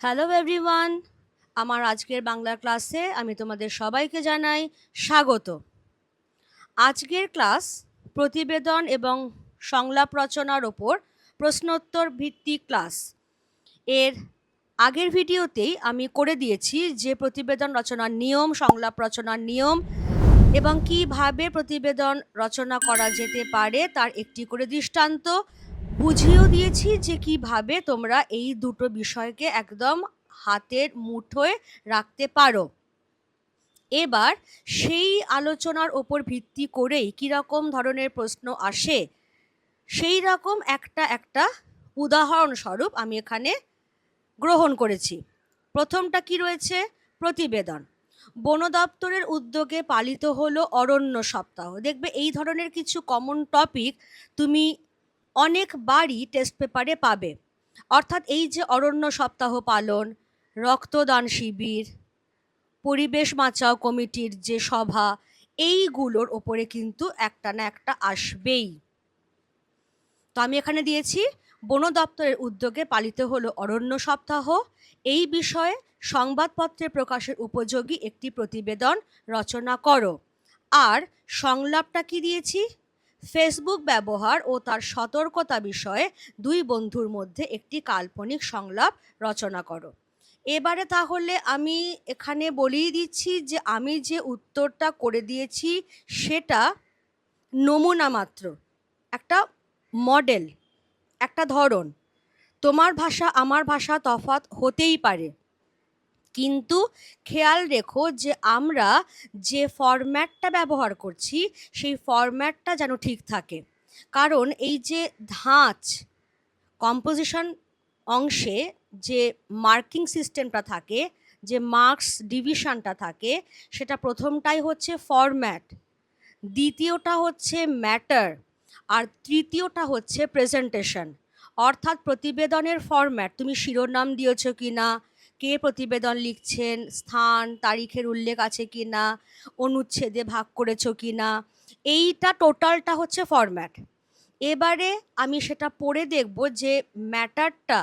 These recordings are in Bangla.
হ্যালো এভরিওয়ান আমার আজকের বাংলা ক্লাসে আমি তোমাদের সবাইকে জানাই স্বাগত। আজকের ক্লাস প্রতিবেদন এবং সংলাপ রচনার ওপর প্রশ্নোত্তর ভিত্তিক ক্লাস এর আগের ভিডিওতেই আমি করে দিয়েছি যে প্রতিবেদন রচনার নিয়ম, সংলাপ রচনার নিয়ম এবং কীভাবে প্রতিবেদন রচনা করা যেতে পারে তার একটি করে দৃষ্টান্ত। বুঝিয়েও দিয়েছি যে কীভাবে তোমরা এই দুটো বিষয়কে একদম হাতের মুঠোয় রাখতে পারো। এবার সেই আলোচনার ওপর ভিত্তি করেই কীরকম ধরনের প্রশ্ন আসে, সেই রকম একটা একটা উদাহরণস্বরূপ আমি এখানে গ্রহণ করেছি। প্রথমটা কি রয়েছে? প্রতিবেদন। বন দপ্তরের উদ্যোগে পালিত হলো অরণ্য সপ্তাহ। দেখবে এই ধরনের কিছু কমন টপিক তুমি অনেকবারই টেস্ট পেপারে পাবে। অর্থাৎ এই যে অরণ্য সপ্তাহ পালন, রক্তদান শিবির, পরিবেশ বাঁচাও কমিটির যে সভা, এইগুলোর ওপরে কিন্তু একটা না একটা আসবেই। তো আমি এখানে দিয়েছি, বন দপ্তরের উদ্যোগে পালিত হলো অরণ্য সপ্তাহ। এই বিষয়ে সংবাদপত্রে প্রকাশের উপযোগী একটি প্রতিবেদন রচনা করো। আর সংলাপটা কি দিয়েছি? ফেসবুক ব্যবহার ও তার সতর্কতা বিষয়ে দুই বন্ধুর মধ্যে একটি কাল্পনিক সংলাপ রচনা করো। এবারে তাহলে আমি এখানে বলেই দিচ্ছি যে আমি যে উত্তরটা করে দিয়েছি সেটা নমুনা মাত্র, একটা মডেল একটা ধরন। তোমার ভাষা, আমার ভাষা তফাৎ হতেই পারে। কিন্তু খেয়াল রেখো যে আমরা যে ফরম্যাটটা ব্যবহার করছি, সেই ফরম্যাটটা যেন ঠিক থাকে। কারণ এই যে ধাঁচ কম্পোজিশন অংশে যে মার্কিং সিস্টেমটা থাকে, যে মার্কস ডিভিশনটা থাকে, সেটা প্রথমটাই হচ্ছে ফরম্যাট দ্বিতীয়টা হচ্ছে ম্যাটার আর তৃতীয়টা হচ্ছে প্রেজেন্টেশন অর্থাৎ প্রতিবেদনের ফরম্যাট তুমি শিরোনাম দিয়েছ কি না কে প্রতিবেদন লিখছেন? স্থান, তারিখের উল্লেখ আছে কি না অনুচ্ছেদে ভাগ করেছ কি না এইটা টোটালটা হচ্ছে ফরম্যাট এবারে আমি সেটা পড়ে দেখব যে ম্যাটারটা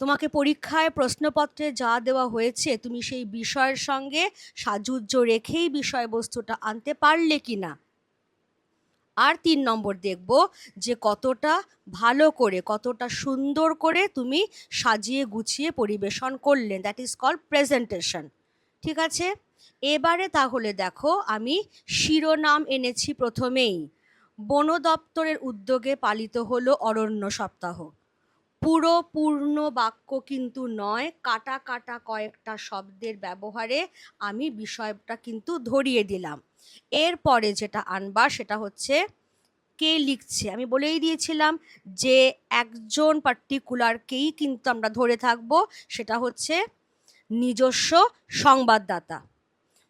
তোমাকে পরীক্ষায় প্রশ্নপত্রে যা দেওয়া হয়েছে, তুমি সেই বিষয়ের সঙ্গে সাজুজ্য রেখেই বিষয়বস্তুটা আনতে পারলে কি না আর তিন নম্বর দেখব যে কতটা ভালো করে, কতটা সুন্দর করে তুমি সাজিয়ে গুছিয়ে পরিবেশন করলেন দ্যাট ইজ কল প্রেজেন্টেশন ঠিক আছে? এবারে তাহলে দেখো, আমি শিরোনাম এনেছি প্রথমেই। বন দপ্তরের উদ্যোগে পালিত হলো অরণ্য সপ্তাহ। পুরো পূর্ণ বাক্য কিন্তু নয়, কাটা কাটা কয়েকটা শব্দের ব্যবহারে আমি বিষয়টা কিন্তু ধরিয়ে দিলাম। এরপরে যেটা আনবা সেটা হচ্ছে কে লিখছে? আমি বলেই দিয়েছিলাম যে একজন পার্টিকুলারকেই কিন্তু আমরা ধরে থাকব, সেটা হচ্ছে নিজস্ব সংবাদদাতা।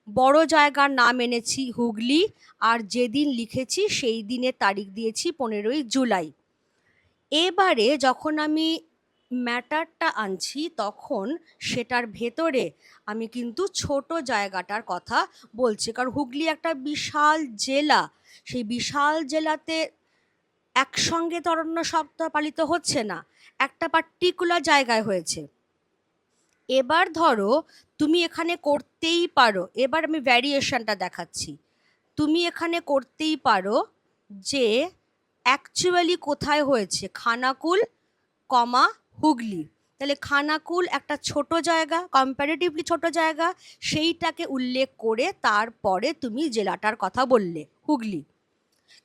বড় জায়গার নাম এনেছি হুগলি, আর যেদিন লিখেছি সেই দিনের তারিখ দিয়েছি পনেরোই জুলাই। এবারে যখন আমি ম্যাটারটা আনছি তখন সেটার ভেতরে আমি কিন্তু ছোট জায়গাটার কথা বলছি। কারণ হুগলি একটা বিশাল জেলা। সেই বিশাল জেলাতে একসঙ্গে তরণ্য সপ্তাহ পালিত হচ্ছে না। একটা পার্টিকুলার জায়গায় হয়েছে। এবার ধরো তুমি এখানে করতেই পারো। এবার আমি ভ্যারিয়েশনটা দেখাচ্ছি। তুমি এখানে করতেই পারো যে অ্যাকচুয়ালি কোথায় হয়েছে? খানাকুল, কমা হুগলি। তাহলে খানাকুল একটা ছোট জায়গা কম্প্যারেটিভলি ছোট জায়গা, সেইটাকে উল্লেখ করে তারপরে তুমি জেলাটার কথা বললে, হুগলি।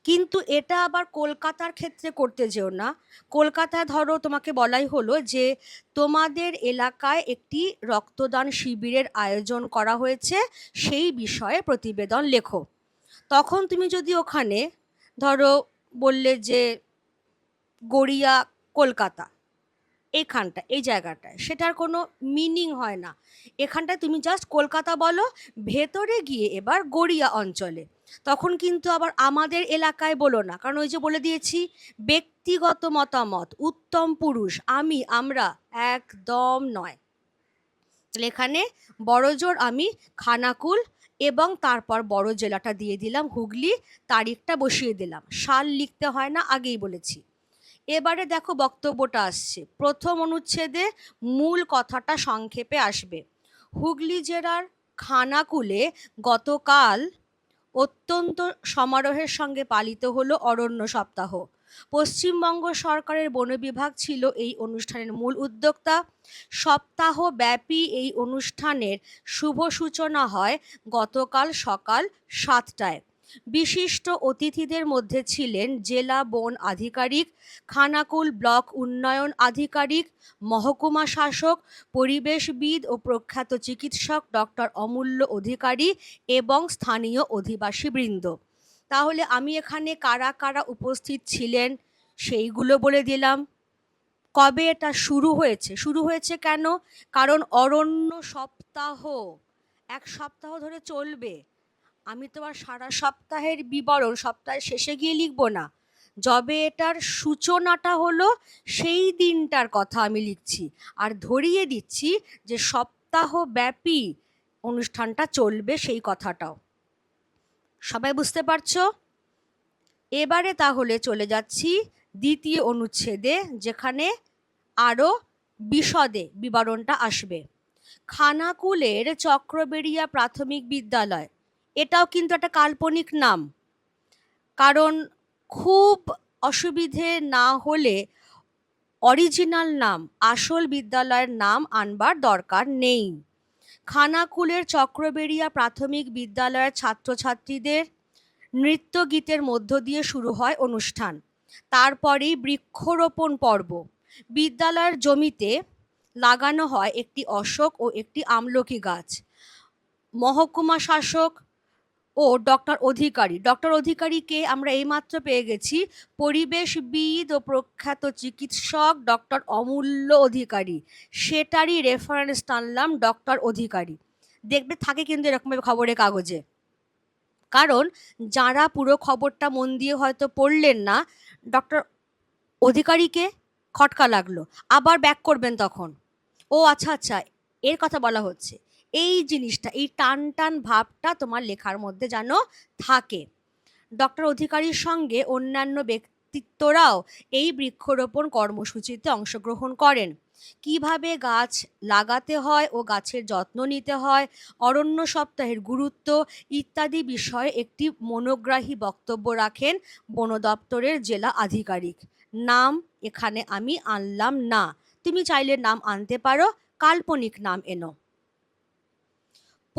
কিন্তু এটা আবার কলকাতার ক্ষেত্রে করতে যেও না। কলকাতায় ধরো তোমাকে বলাই হলো যে, তোমাদের এলাকায় একটি রক্তদান শিবিরের আয়োজন করা হয়েছে, সেই বিষয়ে প্রতিবেদন লেখো। তখন তুমি যদি ওখানে ধরো বললে যে, গড়িয়া, কলকাতা এখানটা এই জায়গাটায়। সেটার কোনো মিনিং হয় না। এখানটায় তুমি জাস্ট কলকাতা বলো, ভেতরে গিয়ে এবার গড়িয়া অঞ্চলে। তখন কিন্তু আবার আমাদের এলাকায় বলো না। কারণ ওই যে বলে দিয়েছি, ব্যক্তিগত মতামত, উত্তম পুরুষ, আমি, আমরা, একদম নয়। তাহলে এখানে বড়জোর আমি খানাকুল এবং তারপর বড় জেলাটা দিয়ে দিলাম, হুগলি, তারিখটা বসিয়ে দিলাম। সাল লিখতে হয় না, আগেই বলেছি। এবারে দেখো বক্তব্যটা আসছে। প্রথম অনুচ্ছেদে মূল কথাটা সংক্ষেপে আসবে। হুগলি জেলার খানাকুলে গতকাল অত্যন্ত সমারোহের সঙ্গে পালিত হলো অরণ্য সপ্তাহ। পশ্চিমবঙ্গ সরকারের বন বিভাগ ছিল এই অনুষ্ঠানের মূল উদ্যোক্তা। সপ্তাহ ব্যাপী এই অনুষ্ঠানের শুভ সূচনা হয় গতকাল সকাল সাতটায়। বিশিষ্ট অতিথিদের মধ্যে ছিলেন জেলা বন আধিকারিক, খানাকুল ব্লক উন্নয়ন আধিকারিক, মহকুমা শাসক, পরিবেশবিদ ও প্রখ্যাত চিকিৎসক ডক্টর অমূল্য অধিকারী এবং স্থানীয় অধিবাসীবৃন্দ। তাহলে আমি এখানে কারা কারা উপস্থিত ছিলেন সেইগুলো বলে দিলাম। কবে এটা শুরু হয়েছে? শুরু হয়েছে কেন? কারণ অরণ্য সপ্তাহ। এক সপ্তাহ ধরে চলবে। আমি তো আর সারা সপ্তাহের বিবরণ, সপ্তাহের শেষে গিয়ে লিখব না। যবে এটার সূচনাটা হলো, সেই দিনটার কথা আমি লিখছি। আর ধরিয়ে দিচ্ছি যে সপ্তাহ ব্যাপী অনুষ্ঠানটা চলবে সেই কথাটাও। সবাই বুঝতে পারছ? এবারে তাহলে চলে যাচ্ছি দ্বিতীয় অনুচ্ছেদে, যেখানে আরও বিশদে বিবরণটা আসবে। খানাকুলের চক্রবেড়িয়া প্রাথমিক বিদ্যালয়। এটাও কিন্তু একটা কাল্পনিক নাম। কারণ খুব অসুবিধে না হলে অরিজিনাল নাম, আসল বিদ্যালয়ের নাম আনবার দরকার নেই। খানাকুলের চক্রবেড়িয়া প্রাথমিক বিদ্যালয়ের ছাত্রছাত্রীদের নৃত্য গীতের মধ্য দিয়ে শুরু হয় অনুষ্ঠান। তারপরেই বৃক্ষরোপণ পর্ব। বিদ্যালয়ের জমিতে লাগানো হয় একটি অশোক ও একটি আমলকি গাছ। মহকুমা শাসক ও ডক্টর অধিকারী। ডক্টর অধিকারীকে আমরা এইমাত্র পেয়ে গেছি পরিবেশবিদ ও প্রখ্যাত চিকিৎসক ডক্টর অমূল্য অধিকারী। সেটারই রেফারেন্স টানলাম ডক্টর অধিকারী। দেখবে থাকে কিন্তু এরকমভাবে খবরের কাগজে। কারণ যারা পুরো খবরটা মন দিয়ে হয়তো পড়লেন না ডক্টর অধিকারীকে খটকা লাগল। আবার ব্যাক করবেন তখন। ও আচ্ছা আচ্ছা এর কথা বলা হচ্ছে। এই জিনিসটা, এই টান টান ভাবটা তোমার লেখার মধ্যে যেন থাকে। ডক্টর অধিকারীর সঙ্গে অন্যান্য ব্যক্তিত্বরাও এই বৃক্ষরোপণ কর্মসূচিতে অংশগ্রহণ করেন। কীভাবে গাছ লাগাতে হয় ও গাছের যত্ন নিতে হয়, অরণ্য সপ্তাহের গুরুত্ব ইত্যাদি বিষয়ে একটি মনোগ্রাহী বক্তব্য রাখেন বন দপ্তরের জেলা আধিকারিক। নাম এখানে আমি আনলাম না। তুমি চাইলে নাম আনতে পারো, কাল্পনিক নাম এনো।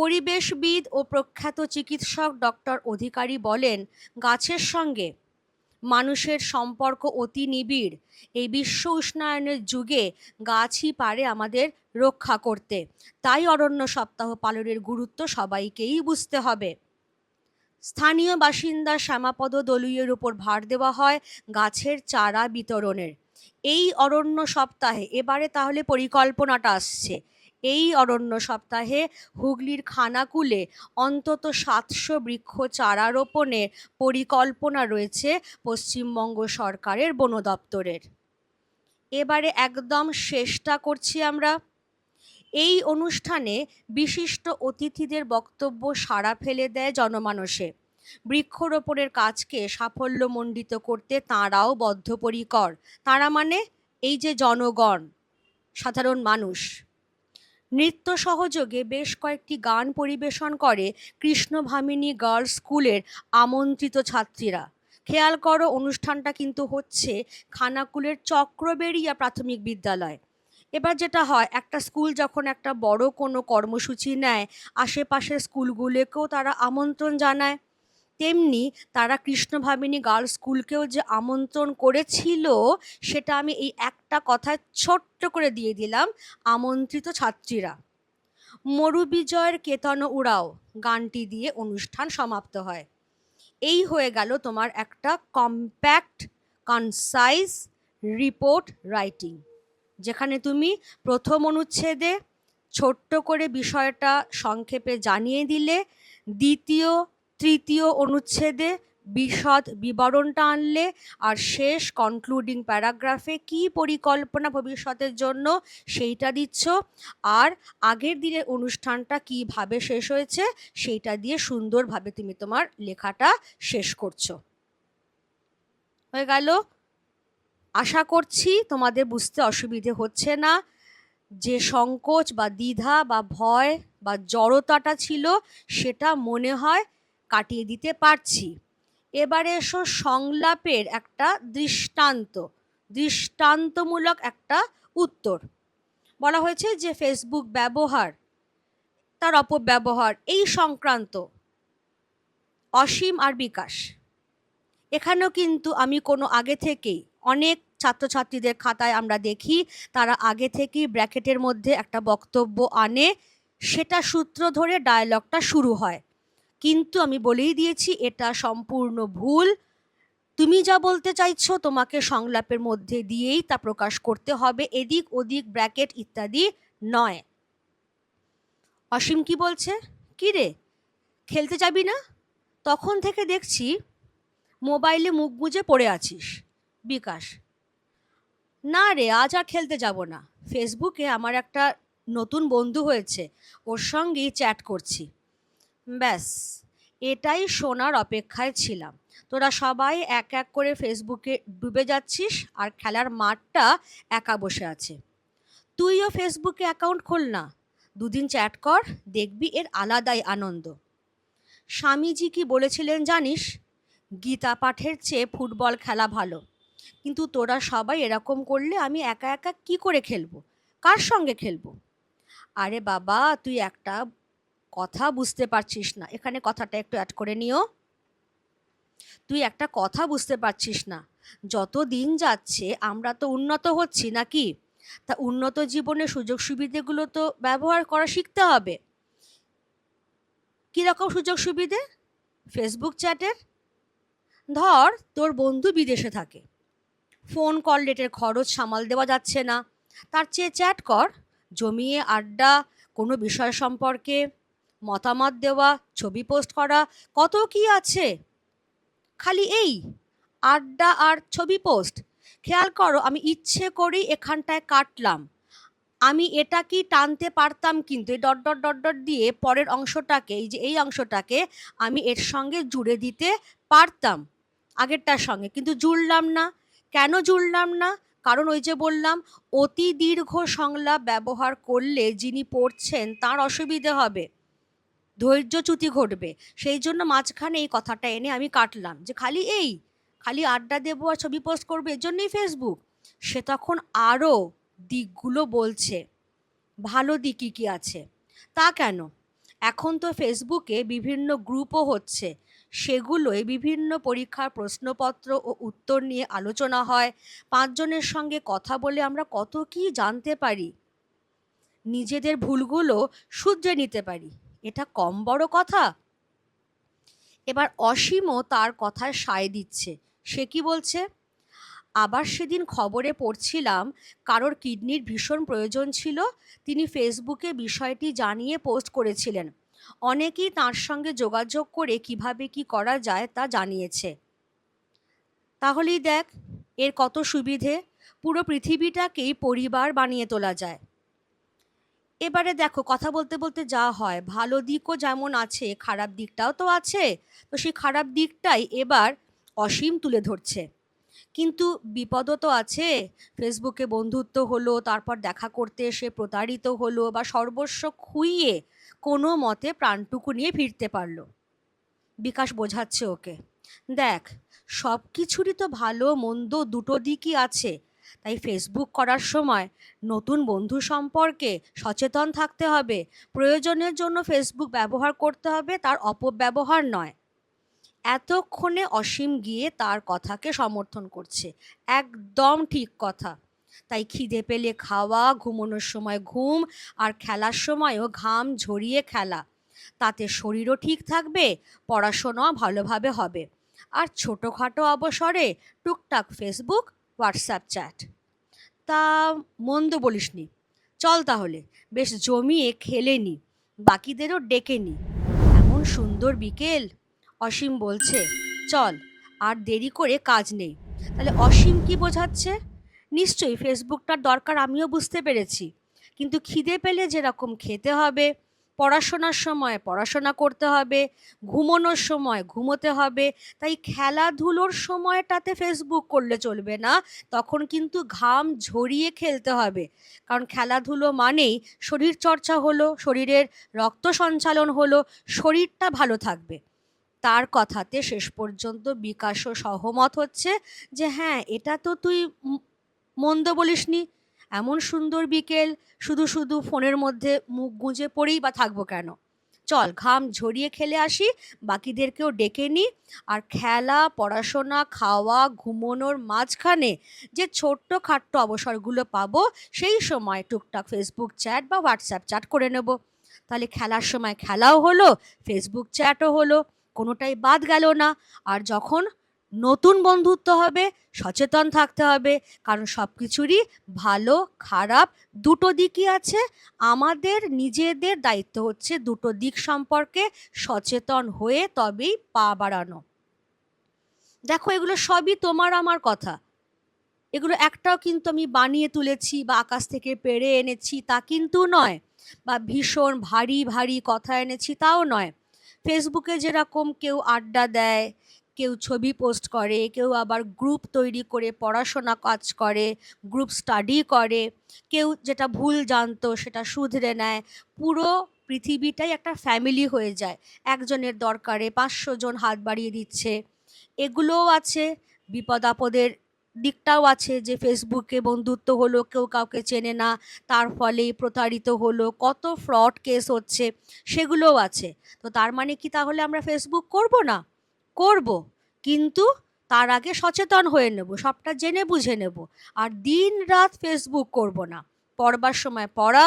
পরিবেশবিদ ও প্রখ্যাত চিকিৎসক ডক্টর অধিকারী বলেন, গাছের সঙ্গে মানুষের সম্পর্ক অতি নিবিড়। এই বিশ্ব উষ্ণায়নের যুগে গাছই পারে আমাদের রক্ষা করতে। তাই অরণ্য সপ্তাহ পালনের গুরুত্ব সবাইকেই বুঝতে হবে। স্থানীয় বাসিন্দা শ্যামাপদ দলুইয়ের উপর ভার দেওয়া হয় গাছের চারা বিতরণের। এই অরণ্য সপ্তাহে, এবারে তাহলে পরিকল্পনাটা আসছে। এই অরণ্য সপ্তাহে হুগলির খানাকুলে অন্তত সাতশো বৃক্ষ চারা রোপণের পরিকল্পনা রয়েছে পশ্চিমবঙ্গ সরকারের বন দপ্তরের। এবারে একদম শেষটা করছি আমরা। এই অনুষ্ঠানে বিশিষ্ট অতিথিদের বক্তব্য সাড়া ফেলে দেয় জনমানসে। বৃক্ষরোপণের কাজকে সাফল্যমণ্ডিত করতে তাঁরাও বদ্ধপরিকর। তারা মানে এই যে জনগণ, সাধারণ মানুষ। নৃত্য সহযোগে বেশ কয়েকটি গান পরিবেশন করে কৃষ্ণভামিনী গার্লস স্কুলের আমন্ত্রিত ছাত্রীরা। খেয়াল করো, অনুষ্ঠানটা কিন্তু হচ্ছে খানাকুলের চক্রবেরিয়া প্রাথমিক বিদ্যালয়। এবার যেটা হয়, একটা স্কুল যখন একটা বড় কোনো কর্মসূচি নেয়, আশেপাশের স্কুলগুলোকেও তারা আমন্ত্রণ জানায়। তেমনি তারা কৃষ্ণভামিনী গার্লস স্কুলকেও যে আমন্ত্রণ করেছিল, সেটা আমি এই একটা কথা ছোট্ট করে দিয়ে দিলাম, আমন্ত্রিত ছাত্রীরা। মরু বিজয়ের কেতন উড়াও, গানটি দিয়ে অনুষ্ঠান সমাপ্ত হয়। এই হয়ে গেল তোমার একটা কম্প্যাক্ট কনসাইজ রিপোর্ট রাইটিং যেখানে তুমি প্রথম অনুচ্ছেদে ছোট্ট করে বিষয়টা সংক্ষেপে জানিয়ে দিলে, দ্বিতীয় তৃতীয় অনুচ্ছেদে বিশদ বিবরণটা আনলে আর শেষ কনক্লুডিং প্যারাগ্রাফে কি পরিকল্পনা ভবিষ্যতের জন্য সেইটা দিচ্ছ? আর আগের দিনের অনুষ্ঠানটা কীভাবে শেষ হয়েছে সেইটা দিয়ে সুন্দরভাবে তুমি তোমার লেখাটা শেষ করছ। হয়ে গেল। আশা করছি তোমাদের বুঝতে অসুবিধে হচ্ছে না। যে সংকোচ বা দ্বিধা বা ভয় বা জড়তাটা ছিল সেটা মনে হয় কাটিয়ে দিতে পারছি। এবারে এসো সংলাপের একটা দৃষ্টান্ত, দৃষ্টান্তমূলক একটা উত্তর। বলা হয়েছে যে ফেসবুক ব্যবহার, তার অপব্যবহার, এই সংক্রান্ত অসীম আর বিকাশ। এখানেও কিন্তু আমি কোনো আগে থেকেই, অনেক ছাত্রছাত্রীদের খাতায় আমরা দেখি, তারা আগে থেকেই ব্র্যাকেটের মধ্যে একটা বক্তব্য আনে, সেটা সূত্র ধরে ডায়লগটা শুরু হয়। কিন্তু আমি বলেই দিয়েছি, এটা সম্পূর্ণ ভুল। তুমি যা বলতে চাইছো তোমাকে সংলাপের মধ্যে দিয়েই তা প্রকাশ করতে হবে, এদিক ওদিক ব্র্যাকেট ইত্যাদি নয়। অসীম কি বলছে? কি রে? খেলতে যাবি না? তখন থেকে দেখছি মোবাইলে মুখ গুজে পড়ে আছিস, বিকাশ। না রে, আজ আর খেলতে যাব না। ফেসবুকে আমার একটা নতুন বন্ধু হয়েছে, ওর সঙ্গেই চ্যাট করছি। ব্যাস, এটাই শোনার অপেক্ষায় ছিলাম। তোরা সবাই এক এক করে ফেসবুকে ডুবে যাচ্ছিস আর খেলার মাঠটা একা বসে আছে। তুইও ফেসবুকে অ্যাকাউন্ট খোল না। দুদিন চ্যাট কর, দেখবি এর আলাদাই আনন্দ। স্বামীজি কি বলেছিলেন জানিস? গীতা পাঠের চেয়ে ফুটবল খেলা ভালো। কিন্তু তোরা সবাই এরকম করলে আমি একা একা কি করে খেলব? কার সঙ্গে খেলব? আরে বাবা, তুই একটা কথা বুঝতে পারছিস না। এখানে কথাটা একটু অ্যাড করে নিও। তুই একটা কথা বুঝতে পারছিস না। যত দিন যাচ্ছে, আমরা তো উন্নত হচ্ছি নাকি? তা উন্নত জীবনে সুযোগ সুবিধেগুলো তো ব্যবহার করা শিখতে হবে। কীরকম সুযোগ সুবিধে? ফেসবুক চ্যাটের? ধর, তোর বন্ধু বিদেশে থাকে। ফোন কল রেটের খরচ সামাল দেওয়া যাচ্ছে না। তার চেয়ে চ্যাট কর, জমিয়ে আড্ডা, কোনো বিষয় সম্পর্কে। মতামত দেওয়া, ছবি পোস্ট করা, কত কি আছে? খালি এই, আড্ডা আর ছবি পোস্ট। খেয়াল করো, আমি ইচ্ছে করেই এখানটায় কাটলাম। আমি এটা কি টানতে পারতাম কিন্তু, এই ডট ডট ডট ডট দিয়ে পরের অংশটাকে, এই যে এই অংশটাকে আমি এর সঙ্গে জুড়ে দিতে পারতাম, আগেরটার সঙ্গে। কিন্তু জুড়লাম না। কেন জুড়লাম না? কারণ ওই যে বললাম, অতি দীর্ঘ সংলাপ ব্যবহার করলে যিনি পড়ছেন তার অসুবিধে হবে। ধৈর্যচ্যুতি ঘটবে। সেই জন্য মাঝখানে এই কথাটা এনে আমি কাটলাম যে খালি এই, খালি আড্ডা দেবো আর ছবি পোস্ট করব, এর জন্যই ফেসবুক সে তখন আরও দিকগুলো বলছে, ভালো দিক কী কী আছে? তা কেন? এখন তো ফেসবুকে বিভিন্ন গ্রুপও হচ্ছে, সেগুলোয় বিভিন্ন পরীক্ষার প্রশ্নপত্র ও উত্তর নিয়ে আলোচনা হয়, পাঁচজনের সঙ্গে কথা বলে আমরা কত কি জানতে পারি? নিজেদের ভুলগুলো শুধরে নিতে পারি। এটা কম বড় কথা? এবার অসীমও তার কথায় সায় দিচ্ছে। সে কি বলছে? আবার সেদিন খবরে পড়ছিলাম, কারোর কিডনির ভীষণ প্রয়োজন ছিল, তিনি ফেসবুকে বিষয়টি জানিয়ে পোস্ট করেছিলেন। অনেকেই তার সঙ্গে যোগাযোগ করে কীভাবে কি করা যায় তা জানিয়েছে। তাহলেই দেখ, এর কত সুবিধে? পুরো পৃথিবীটাকেই পরিবার বানিয়ে তোলা যায়। এবারে দেখো, কথা বলতে বলতে যা হয়, ভালো দিকও যেমন আছে, খারাপ দিকটাও তো আছে। তো সেই খারাপ দিকটাই এবার অসীম তুলে ধরছে। কিন্তু বিপদও তো আছে। ফেসবুকে বন্ধুত্ব হলো, তারপর দেখা করতে এসে প্রতারিত হলো বা সর্বস্ব খুইয়ে কোনো মতে প্রাণটুকু নিয়ে ফিরতে পারল। বিকাশ বোঝাচ্ছে ওকে। দেখ সব কিছুরই তো ভালো, মন্দ দুটো দিকই আছে। তাই ফেসবুক করার সময় নতুন বন্ধু সম্পর্কে সচেতন থাকতে হবে। প্রয়োজনের জন্য ফেসবুক ব্যবহার করতে হবে, তার অপব্যবহার নয়। এতক্ষণে অসীম গিয়ে তার কথাকে সমর্থন করছে। একদম ঠিক কথা। তাই খিদে পেলে খাওয়া, ঘুমানোর সময় ঘুম আর খেলার সময়ও ঘাম ঝরিয়ে খেলা। তাতে শরীরও ঠিক থাকবে, পড়াশোনাও ভালোভাবে হবে। আর ছোটোখাটো অবসরে টুকটাক ফেসবুক হোয়াটসঅ্যাপ চ্যাট। তা মন্দ বলিসনি চল তাহলে, বেশ জমিয়ে খেলে নি, বাকিদেরও ডেকে নি। এমন সুন্দর বিকেল, অসীম বলছে। চল, আর দেরি করে কাজ নেই। তাহলে অসীম কি বোঝাচ্ছে? নিশ্চয়ই ফেসবুকটার দরকার আমিও বুঝতে পেরেছি। কিন্তু খিদে পেলে যেরকম খেতে হবে পড়াশোনার সময়, পড়াশোনা করতে হবে, ঘুমোনোর সময়, ঘুমোতে হবে। তাই খেলাধুলোর সময়টাতে ফেসবুক করলে চলবে না, তখন কিন্তু ঘাম ঝরিয়ে খেলতে হবে। কারণ খেলাধুলো মানেই শরীর চর্চা হলো, শরীরের রক্ত সঞ্চালন হলো, শরীরটা ভালো থাকবে। তার কথাতে শেষ পর্যন্ত বিকাশও সহমত হচ্ছে যে হ্যাঁ এটা তো তুই মন্দ বলিসনি। এমন সুন্দর বিকেল, শুধু শুধু ফোনের মধ্যে মুখ গুঁজে পড়েই বা থাকব কেন? চল, ঘাম ঝরিয়ে খেলে আসি, বাকিদেরকেও ডেকে নিই আর খেলা, পড়াশোনা, খাওয়া, ঘুমোনোর মাঝখানে যে ছোট্ট খাট্ট অবসরগুলো পাবো, সেই সময় টুকটাক ফেসবুক চ্যাট বা হোয়াটসঅ্যাপ চ্যাট করে নেব। তাহলে খেলার সময় খেলাও হলো ফেসবুক চ্যাটও হলো, কোনোটাই বাদ গেল না। আর যখন নতুন বন্ধুত্ব হবে, সচেতন থাকতে হবে। কারণ সব কিছুরই ভালো, খারাপ দুটো দিকই আছে। আমাদের নিজেদের দায়িত্ব হচ্ছে দুটো দিক সম্পর্কে সচেতন হয়ে তবেই পা বাড়ানো। দেখো, এগুলো সবই তোমার আমার কথা। এগুলো একটাও কিন্তু আমি বানিয়ে তুলেছি বা আকাশ থেকে পেরে এনেছি তা কিন্তু নয়। বা ভীষণ ভারী ভারী কথা এনেছি তাও নয়। ফেসবুকে যেরকম কেউ আড্ডা দেয় কেউ ছবি পোস্ট করে, কেউ আবার গ্রুপ তৈরি করে, পড়াশোনা কাজ করে গ্রুপ স্টাডি করে, কেউ যেটা ভুল জানতো সেটা শুধরে নেয়। পুরো পৃথিবীটাই একটা ফ্যামিলি হয়ে যায়। একজনের দরকারে পাঁচশো জন হাত বাড়িয়ে দিচ্ছে। এগুলোও আছে, বিপদ আপদের দিকটাও আছে যে ফেসবুকে বন্ধুত্ব হলো, কেউ কাউকে চেনে না, তার ফলে প্রতারিত হলো, কত ফ্রড কেস হচ্ছে, সেগুলোও আছে। তো তার মানে কি তাহলে আমরা ফেসবুক করব না? করব, কিন্তু তার আগে সচেতন হয়ে নেব, সবটা জেনে বুঝে নেব। আর দিন রাত ফেসবুক করব না। পড়বার সময় পড়া,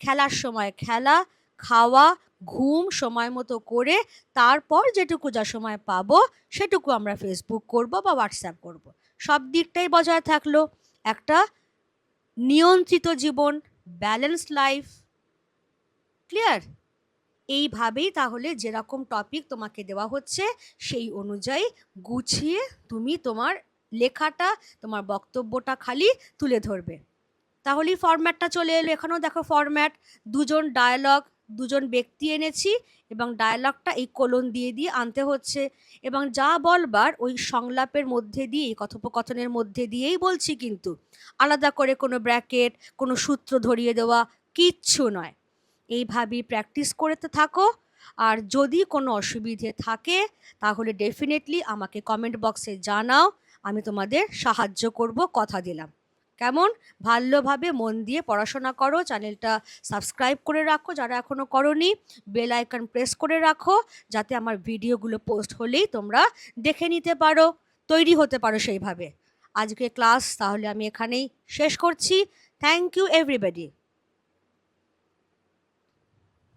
খেলার সময় খেলা, খাওয়া, ঘুম সময় মতো করে তারপর যেটুকু যা সময় পাবো সেটুকু আমরা ফেসবুক করব বা হোয়াটসঅ্যাপ করব। সব দিকটাই বজায় থাকল। একটা নিয়ন্ত্রিত জীবন ব্যালেন্সড লাইফ ক্লিয়ার এইভাবেই তাহলে যেরকম টপিক তোমাকে দেওয়া হচ্ছে, সেই অনুযায়ী গুছিয়ে তুমি তোমার লেখাটা, তোমার বক্তব্যটা খালি তুলে ধরবে। তাহলেই ফরম্যাটটা চলে এলো। এখানেও দেখো ফরম্যাট দুজন ডায়ালগ দুজন ব্যক্তি এনেছি এবং ডায়ালগটা এই কোলন দিয়ে দিয়ে আনতে হচ্ছে। এবং যা বলবার ওই সংলাপের মধ্যে দিয়েই কথোপকথনের মধ্যে দিয়েই বলছি কিন্তু, আলাদা করে কোনো ব্র্যাকেট কোনো সূত্র ধরিয়ে দেওয়া কিচ্ছু নয়। এইভাবেই প্র্যাকটিস করতে থাকো। আর যদি কোনো অসুবিধে থাকে, তাহলে ডেফিনেটলি আমাকে কমেন্ট বক্সে জানাও। আমি তোমাদের সাহায্য করব, কথা দিলাম। কেমন? ভালোভাবে মন দিয়ে পড়াশোনা করো। চ্যানেলটা সাবস্ক্রাইব করে রাখো যারা এখনও করনি। বেল আইকন প্রেস করে রাখো যাতে আমার ভিডিওগুলো পোস্ট হলেই তোমরা দেখে নিতে পারো, তৈরি হতে পারো সেইভাবে। আজকে ক্লাস তাহলে আমি এখানেই শেষ করছি। Thank you everybody